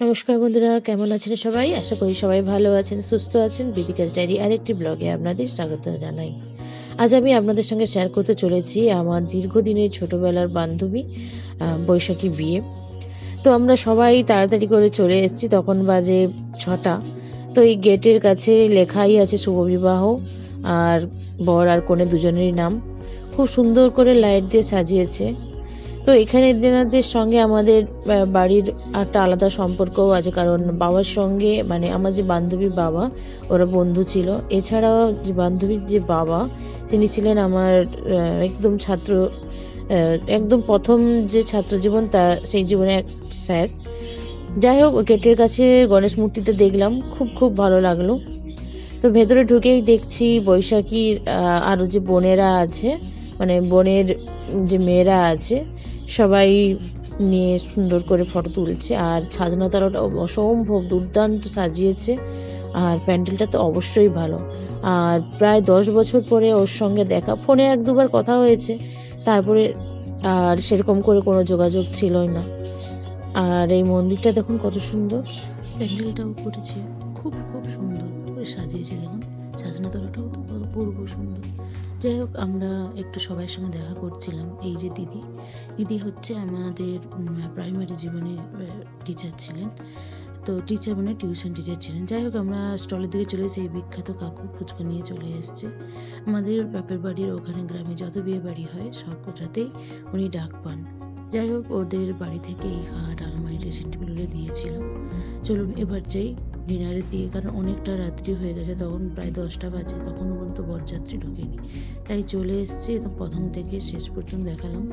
নমস্কার বন্ধুরা, কেমন আছেন সবাই? আশা করি সবাই ভালো আছেন, সুস্থ আছেন। বিদিকাস ডায়েরি আরেকটি ব্লগে আপনাদের স্বাগত জানাই। আজ আমি আপনাদের সঙ্গে শেয়ার করতে চলেছি আমার দীর্ঘদিনের ছোটবেলার বান্ধবী বৈশাখী বিয়ে। তো আমরা সবাই তাড়াতাড়ি করে চলে এসেছি, তখন বাজে ছটা। তো এই গেটের কাছে লেখাই আছে শুভবিবাহ আর বর আর কনে দুজনেরই নাম। খুব সুন্দর করে লাইট দিয়ে সাজিয়েছে। তো এখানে এনাদের সঙ্গে আমাদের বাড়ির একটা আলাদা সম্পর্কও আছে। কারণ বাবার সঙ্গে মানে আমার যে বান্ধবীর বাবা, ওরা বন্ধু ছিল। এছাড়াও যে বান্ধবীর যে বাবা, তিনি ছিলেন আমার একদম ছাত্র একদম প্রথম যে ছাত্র জীবন তার সেই জীবনে এক স্যার। যাই হোক, গেটের কাছে গণেশ মূর্তিতে দেখলাম। খুব খুব ভালো লাগল। তো ভেতরে ঢুকেই দেখছি বৈশাখীর আরও যে বোনেরা আছে মানে বোনের যে মেয়েরা আছে সবাই নিয়ে সুন্দর করে ফটো তুলছে, আর সাজানো তারাটা অসম্ভব দুর্দান্ত সাজিয়েছে, আর প্যান্ডেলটা তো অবশ্যই ভালো। আর প্রায় দশ বছর পরে ওর সঙ্গে দেখা, ফোনে এক দুবার কথা হয়েছে, তারপরে আর সেরকম করে কোনো যোগাযোগ ছিলই না। আর এই মন্দিরটা দেখুন কত সুন্দর। প্যান্ডেলটাও করেছে, খুব খুব সুন্দর করে সাজিয়েছে, দেখুন। সাজানো তলাটাও তো অপূর্ব সুন্দর। যাই হোক, আমরা একটু সবার সঙ্গে দেখা করছিলাম। এই যে দিদি দিদি হচ্ছে আমাদের প্রাইমারি জীবনের টিচার ছিলেন। তো টিচার মানে টিউশন টিচার ছিলেন। যাই হোক, আমরা স্টলের দিকে চলে এসে এই বিখ্যাত কাকু ফুচকা নিয়ে চলে এসেছে। আমাদের বাপের বাড়ির ওখানে গ্রামে যত বিয়ে বাড়ি হয়, সব কোথাতেই উনি ডাক পান। যাই হোক, ওদের বাড়ি থেকে এই খাট আলমারি ড্রেসিং টেবিলগুলো দিয়েছিল। চলুন, এবার যাই। ডিনারের দিকে, কারণ অনেকটা রাত্রি হয়ে গেছে, তখন প্রায় দশটা বাজে তখনও পর্যন্ত বরযাত্রী ঢোকেনি। তাই চলে এসেছি, একদম প্রথম থেকে শেষ পর্যন্ত দেখালাম।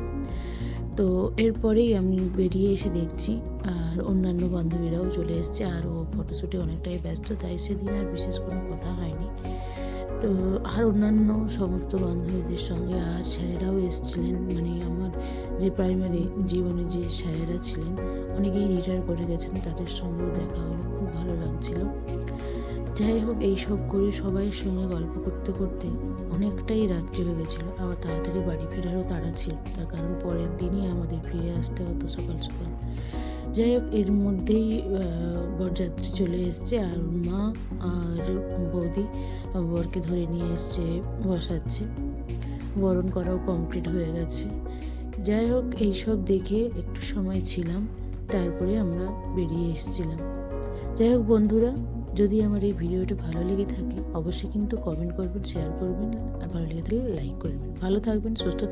তো এরপরেই আমি বেরিয়ে এসে দেখছি, আর অন্যান্য বান্ধবীরাও চলে এসছে, আর ও ফটোশ্যুটে অনেকটাই ব্যস্ত, তাই সেদিন আর বিশেষ কোনো কথা হয়নি। তো আর অন্যান্য সমস্ত বান্ধবীদের সঙ্গে আর স্যারেরাও এসেছিলেন মানে যে প্রাইমারি জীবনে যে স্যারেরা ছিলেন, অনেকেই রিটায়ার করে গেছেন, তাদের সঙ্গেও দেখা হলো, খুব ভালো লাগছিল। যাই হোক, এইসব করে সবাই সঙ্গে গল্প করতে করতে অনেকটাই রাত্রি হয়ে গেছিল। আবার তাড়াতাড়ি বাড়ি ফেরারও তাড়া ছিল। তার কারণ পরের দিনই আমাদের ফিরে আসতে হতো সকাল সকাল। যাই হোক, এর মধ্যেই বরযাত্রী চলে এসছে। আর মা আর বৌদি বরকে ধরে নিয়ে এসছে, বসাচ্ছে। বরণ করাও কমপ্লিট হয়ে গেছে। যাই হোক এইসব দেখে একটু সময় ছিলাম, তারপরে আমরা বেরিয়ে এসেছিলাম। যাই হোক বন্ধুরা, যদি আমার এই ভিডিওটা ভালো লেগে থাকে, অবশ্যই কিন্তু কমেন্ট করবেন শেয়ার করবেন, আর ভালো লেগে থাকলে লাইক করবেন। ভালো থাকবেন, সুস্থ